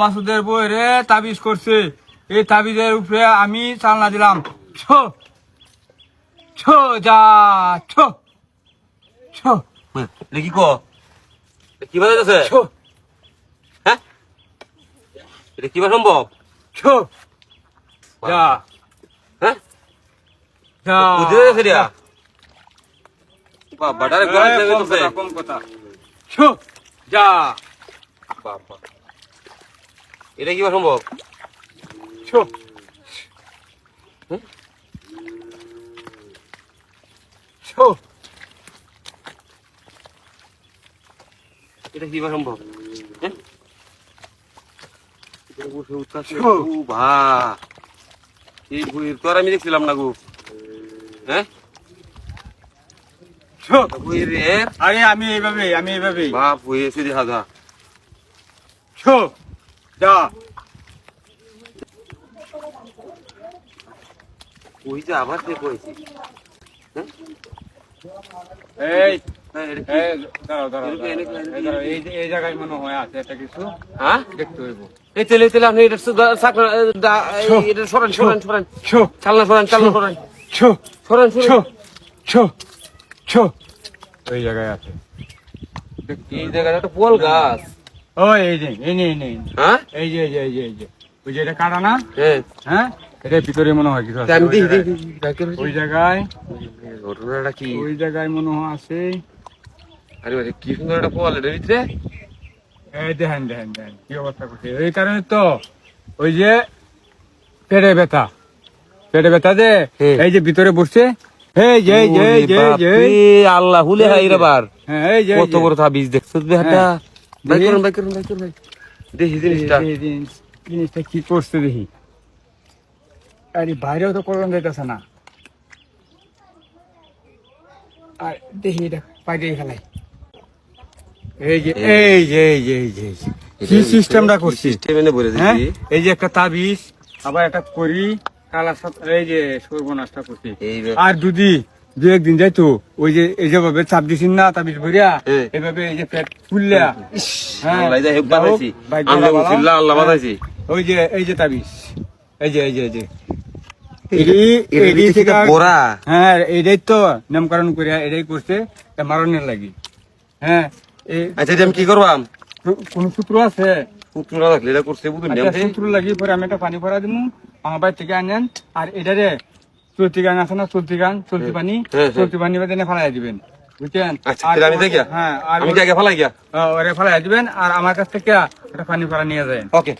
মাসুদের বই রে তাবিজ করছে। এই তাবিজের উপরে আমি চালনা দিলাম। ছো ছো যা ছো ছো। এটা কি ছো। হ্যাঁ? এটা কিবা সম্ভব? ছো। যা। হ্যাঁ? বাবা ডারে এই, গলা কম কথা, যা। বাবা। এটা কিবা সম্ভব? এটা কিবা সম্ভব? হ্যাঁ? এই বইয়ের তো আর আমি দেখছিলাম না গো হ্যাঁ ছো বইয়ের এর আরে আমি এইভাবে আমি এইভাবে বাপ হয়েছে রে হাজা। যা। ওই যে আবার কইছি এই হ্যাঁ? এই মনে হয় হ্যাঁ? চালনা সরান চালনা সরান। ছো সরান ছো সরান ছো ছো। ওই জায়গায় আছে। এই জায়গাটা একটা পোল গাছ। ও এই যে এই নে নে। হ্যাঁ? এই যে এই যে এই যে ওই যে এটা কাটা না? হ্যাঁ। হ্যাঁ? এটার ভিতরে মনে হয় কিছু ওই দেখি জায়গায়। দেখি দেখি ওই জায়গায়। ঘটনাটা কি? ওই জায়গায় মনে হয় আছে। আরে বাবা, কি সুন্দর একটা পোল এটার ভিতরে? এই দেখেন দেখেন দেখেন কি অবস্থা করছে। এই কারণে তো ওই যে পেটে ব্যথা। পেটে ব্যথা যে? হ্যাঁ। এই যে ভিতরে বসছে। এই যে এই যে এই যে এই যে আল্লাহ হুলে হাই রে বার। হ্যাঁ এই যে কত। বড় তাবিজ দেখছ বেটা হ্যাঁ। বাই দেখি। করুন বাই করুন ভাই দেখি জিনিসটা। জিনিসটা কি করছে দেখি। আরে বাইরেও তো করণ যাইতেছে না। আর দেখি এটা ফেলাই। এই যে এই যে এই যে এই যে কি সিস্টেমটা করছি সিস্টেমে বলে হ্যাঁ? দিছি এই যে একটা তাবিজ আবার একটা করি কালা এই যে সর্বনাশটা করছি। আর যদি দু একদিন যাইতো ওই যে এই যে ভাবে চাপ দিছিন না তাবিজ ভরিয়া। এভাবে এই যে পেট ফুললা হ্যাঁ, হ্যাঁ। ওই যে এই যে তাবিজ এই যে এই যে এই যে। হ্যাঁ এটাই তো নামকরণ করিয়া এটাই করছে মারণের লাগি। হ্যাঁ এই আচ্ছা কি করবাম? কোন সূত্র আছে? পুত্ররা রাখলে এটা করছে বুঝুন আচ্ছা, লাগি পরে আমি একটা পানি ভরা দিমু আমার বাড়ি থেকে আনেন আর এটারে চলতি গান আছে না চলতি গান চলতি পানি হ্যাঁ, হ্যাঁ। চলতি পানি বাদে ফালাই দিবেন বুঝছেন? আচ্ছা আমি দেখি। হ্যাঁ আমি কি ফালাই গিয়া? ওরে ফালাই দিবেন আর আমার কাছ থেকে একটা পানি ভরা নিয়ে যায় ওকে।